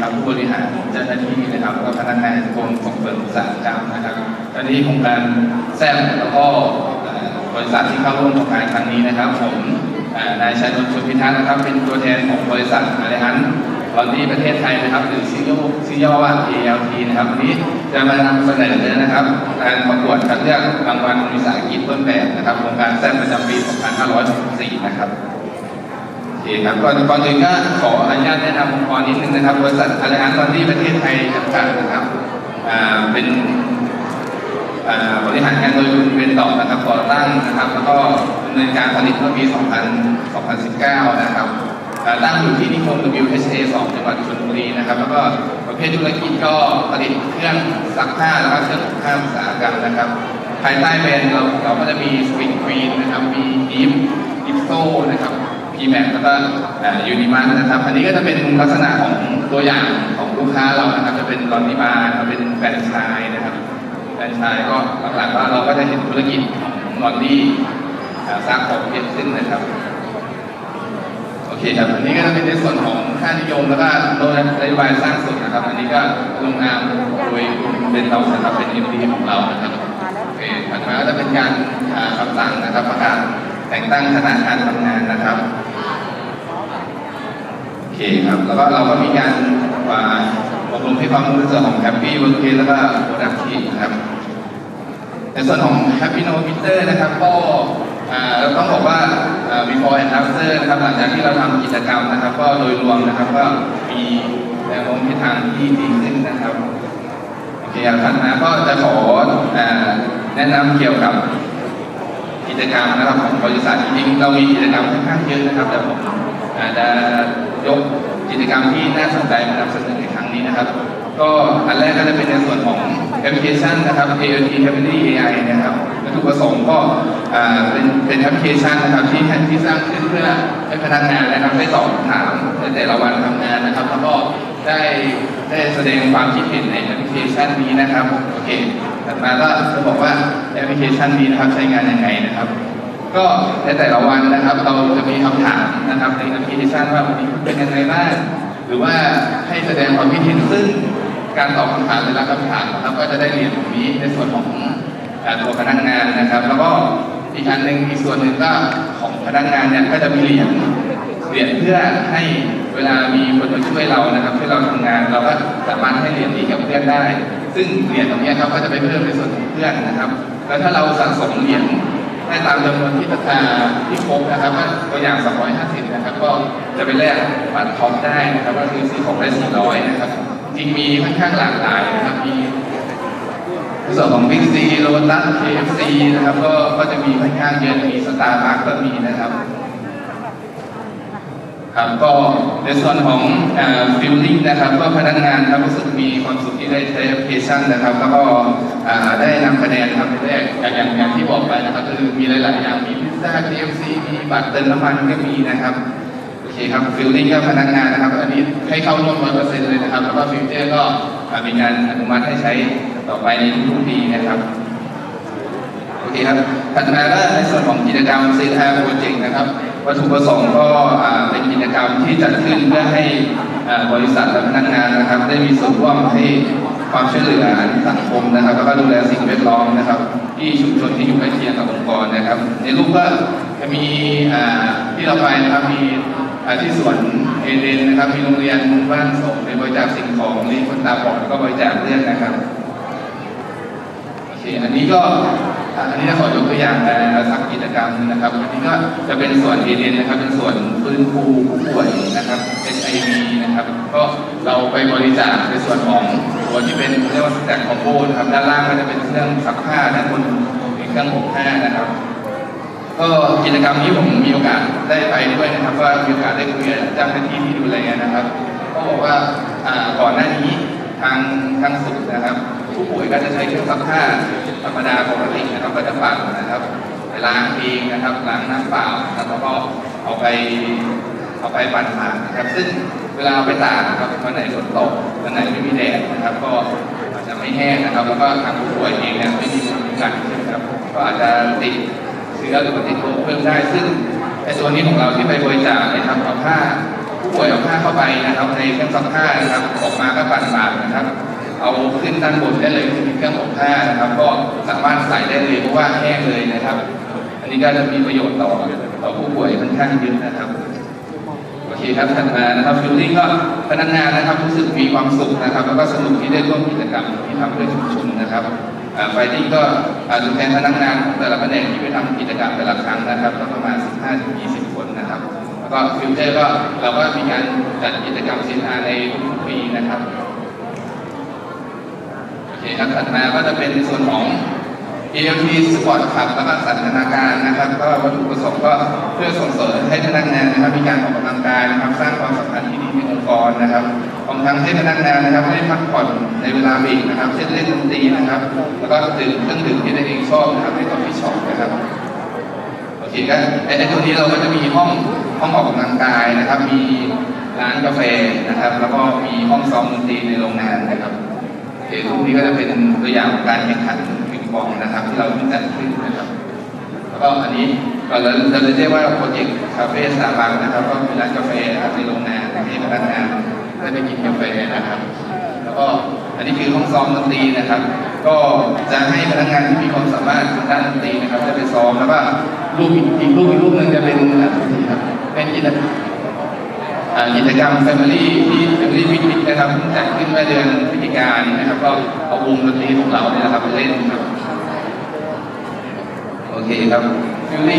ครับผู้บริหารเจ้าหน้าที่นะครับแล้วก็พนักงานกรมส่งเสริมอุตสาหกรรมนะครับตอนนี้โครงการแซมแล้วก็บริษัทที่เข้าร่วมโครงการครั้งนี้นะครับ ผมนายชัยนนท์ชลพิทักษ์นะครับ เป็นตัวแทนของบริษัทอะไรฮันตอนนี้ประเทศไทยนะครับหรือซีโอซีย่อว่า ALT นะครับวันนี้จะมานำเสนอนะครับ การประกวดคัดเลือกรางวัลวิสาหกิจต้นแบบนะครับโครงการแซมประจำปี 2564 นะครับ เคครับก่อนก่อนอื่นก็ขออนุญาตแนะนำองค์กรนิดนึงนะครับ บริษัทอาริฮันตอนที่ประเทศไทยจำกัดนะครับเป็นบริหารงานโดยคุณเป็นต่อนะครับก่อตั้งนะครับ แล้วก็ดำเนินการผลิตเมื่อปี 2000 2019 นะครับตั้งอยู่ที่นิคม WHA 2จังหวัดชลบุรีนะครับ แล้วก็ประเภทธุรกิจก็ผลิตเครื่องซักผ้าแล้วก็เครื่องผ้าอุตสาหกรรมนะครับ ภายใต้แบรนด์เราเราก็จะมีสปริงควีนนะครับ มีดิฟดิฟโซนะครับ พีแม็กแล้วก็ยูนิมันนะครับ อันนี้ก็จะเป็นลักษณะของตัวอย่างของลูกค้าเรานะครับ จะเป็นลอนนิบาร์เป็นแฟรนไชส์นะครับแฟรนไชส์ก็หลักๆว่าเราก็จะเห็นธุรกิจของลอนดี้สร้างของเยอะขึ้นนะครับโอเคครับอันนี้ก็จะเป็นในส่วนของค่านิยมแล้วก็โดยนโยบายสร้างสุดนะครับ อันนี้ก็ลงนามโดยคุณเป็นเรานะครับเป็น MD ของเรานะครับโอเคถัดมาก็จะเป็นการคำสั่งนะครับประกาศแต่งตั้งคณะการทำงานนะครับ เคครับ แล้วก็เราก็มีการมาอบรมให้ความรู้ส่วนของ Happy Workplace แล้วก็ Productive นะครับ ในส่วนของ Happy No Meter นะครับก็เราต้องบอกว่าอ่า before and after นะครับหลังจากที่เราทำกิจกรรมนะครับ ก็โดยรวมนะครับก็มีแนวโน้มทิศทางที่ดีขึ้นนะครับโอเคครับถัดมาก็จะขอแนะนำเกี่ยวกับกิจกรรมนะครับของบริษัทจริงเรามีกิจกรรมค่อนข้างเยอะนะครับแต่ผม อาจจะยกกิจกรรมที่น่าสนใจมานำเสนอในครั้งนี้นะครับ ก็อันแรกก็จะเป็นในส่วนของแอปพลิเคชันนะครับ AOT Family AI นะครับวัตถุประสงค์ก็เป็นเป็นแอปพลิเคชันนะครับที่ที่สร้างขึ้นเพื่อให้พนักงานนะครับได้ตอบคำถามในแต่ละวันทำงานนะครับ แล้วก็ได้ได้แสดงความคิดเห็นในแอปพลิเคชันนี้นะครับโอเคถัดมาก็จะบอกว่าแอปพลิเคชันนี้นะครับใช้งานยังไงนะครับ ก็ในแต่ละวันนะครับ เราจะมีคำถามนะครับในแอปพลิเคชันว่าวันนี้เป็นยังไงบ้างหรือว่าให้แสดงความคิดเห็นซึ่งการตอบคำถามแต่ละคำถามนะครับก็จะได้เรียนตรงนี้ในส่วนของตัวพนักงานนะครับ แล้วก็อีกอันหนึ่งอีกส่วนหนึ่งก็ของพนักงานเนี่ยก็จะมีเหรียญเหรียญเพื่อให้เวลามีคนมาช่วยเรานะครับช่วยเราทำงานเราก็สามารถให้เหรียญนี้กับเพื่อนได้ ซึ่งเหรียญตรงนี้ครับก็จะไปเพิ่มในส่วนของเพื่อนนะครับ แล้วถ้าเราสะสมเหรียญ ได้ตามจำนวนที่อ่าที่ครบนะครับตัวอย่าง 250 นะครับ ก็จะไปแลกบัตรทอปได้นะครับก็คือซื้อของได้ 400 นะครับ จริงมีค่อนข้างหลากหลายนะครับ มีส่วนของ Big C โ o ตัส KFC นะครับ ก็ก็จะมีค่อนข้างเยอะ มีสตาร์บัคก็มีนะครับครับก็ในส่วนของฟิลลิ่งนะครับก็พนักงานครับรู้สึกมีความสุขที่ได้ใช้แอปพลิเคชันนะครับ แล้วก็ได้นำคะแนนครับแรกอย่างอย่าง นะครับก็คือมีหลาย ๆ อย่างมีพิซซ่า KFC มีบัตรเติมน้ำมันก็มีนะครับโอเคครับฟิลลิ่งก็พนักงานนะครับ อันนี้ให้เข้าร่วมร้อยเปอร์เซ็นต์เลยนะครับแล้วก็ฟิวเจอร์ก็อ่ามีการอนุมัติให้ใช้ต่อไปในทุกๆปีนะครับโอเคครับถัดมาก็ในส่วนของกิจกรรม CR Project นะครับวัตถุประสงค์ก็เป็นกิจกรรมที่จัดขึ้นเพื่อให้บริษัทและพนักงานนะครับ ได้มีส่วนร่วมให้ ความช่วยเหลือสังคมนะครับ แล้วก็ดูแลสิ่งแวดล้อมนะครับ ที่ชุมชนที่อยู่ใกล้เคียงกับองค์กรนะครับ ในรูปก็จะมีอ่าที่เราไปนะครับมีที่สวนเอเดนนะครับ มีโรงเรียนบ้านสงในบริจาคสิ่งของเลี้ยงคนตาบอดก็บริจาคเลือดนะครับโอเคอันนี้ก็อันนี้ขอยกตัวอย่างในสักกิจกรรมหนึ่งนะครับอันนี้ก็จะเป็นส่วนเอเดนนะครับ เป็นส่วนฟื้นฟูผู้ป่วยนะครับ HIV นะครับ ก็เราไปบริจาคในส่วนของ ตัวที่เป็นเรียกว่าแต็กคอมโบนะครับด้านล่างก็จะเป็นเครื่องซักผ้าด้านบนเป็นเครื่องอบผ้านะครับ ก็กิจกรรมนี้ผมมีโอกาสได้ไปด้วยนะครับก็มีโอกาสได้คุยกับเจ้าหน้าที่ที่ดูแลนะครับก็บอกว่าก่อนหน้านี้ทางทางสุดนะครับ ผู้ป่วยก็จะใช้เครื่องซักผ้าธรรมดาปกตินะครับก็จะปั่นนะครับไปล้างเองนะครับล้างน้ำเปล่าแล้วก็เอาไปเอาไปปั่นผ่านนะครับซึ่งเวลาเอาไปตากนะครับวันไหนฝนตกวันไหนไม่มีแดดนะครับ ก็อาจจะไม่แห้งนะครับ แล้วก็ทางผู้ป่วยเองเนี่ยไม่มีภูมิคุ้มกันนะครับก็อาจจะติดเชื้อหรือปฏิโรคเพิ่มได้ซึ่งไอ้ตัวนี้ของเราที่ไปบริจาคนะครับเอาผ้าผู้ป่วยเอาผ้าเข้าไปนะครับในเครื่องซักผ้านะครับออกมาก็ปั่นปากนะครับ เอาขึ้นด้านบนได้เลยคือเครื่องอบผ้านะครับ ก็สามารถใส่ได้เลยเพราะว่าแห้งเลยนะครับ อันนี้ก็จะมีประโยชน์ต่อต่อผู้ป่วยค่อนข้างเยอะนะครับ คครับถัดมานะครับฟิลลิ่งก็พนักงานนะครับรู้สึกมีความสุขนะครับ แล้วก็สนุกที่ได้ร่วมกิจกรรมที่ทำเพื่อชุมชนนะครับไฟดิ้งก็อ่าตัวแทนพนักงานของแต่ละแผนกที่ไปทำกิจกรรมแต่ละครั้งนะครับก็ประมาณ 15-20 คนนะครับแล้วก็ฟิลเตอร์ก็เราก็มีการจัดกิจกรรมสินค้าในทุกปีนะครับโอเคครับถัดมาก็จะเป็นในส่วนของ ALT Sport Club แล้วก็สันทนาการนะครับ ก็วัตถุประสงค์ก็เพื่อส่งเสริมให้พนักงานนะครับ มีการออกกำลังกายนะครับ สร้างความสัมพันธ์ที่ดีในองค์กรนะครับรวมทั้งให้พนักงานนะครับได้พักผ่อนในเวลาบรกนะครับเช่นเล่นดนตรีนะครับ แล้วก็ดื่มเครื่องดื่มที่ตัวเองชอบนะครับในตอนที่ชอบนะครับโอเคก็ไอ้ตัวนี้เราก็จะมีห้องห้องออกกำลังกายนะครับ มีร้านกาแฟนะครับ แล้วก็มีห้องซ้อมดนตรีในโรงงานนะครับโอเครูปนี้ก็จะเป็นตัวอย่างของการแข่งขันปิงปองนะครับ เราเพิ่งจัดขึ้นนะครับ แล้วก็อันนี้เราจะเราจะเรียกว่าโปรเจกต์คาเฟ่สาบันนะครับ ก็คือร้านกาแฟในโรงงานให้พนักงานได้ไปกินกาแฟนะครับ แล้วก็อันนี้คือห้องซ้อมดนตรีนะครับ ก็จะให้พนักงานที่มีความสามารถทางด้านดนตรีนะครับจะไปซ้อมแล้วก็รูปอีกรูปอีกรูปหนึ่งจะเป็นอ่าครับเป็นกิจกรรมกิจกรรม Family ที่ Family Picnic นะครับจัดขึ้นเมื่อเดือนพฤศจิกายนนะครับ ก็เอาวงดนตรีของเราเนี่ยนะครับไปเล่นครับ porque ele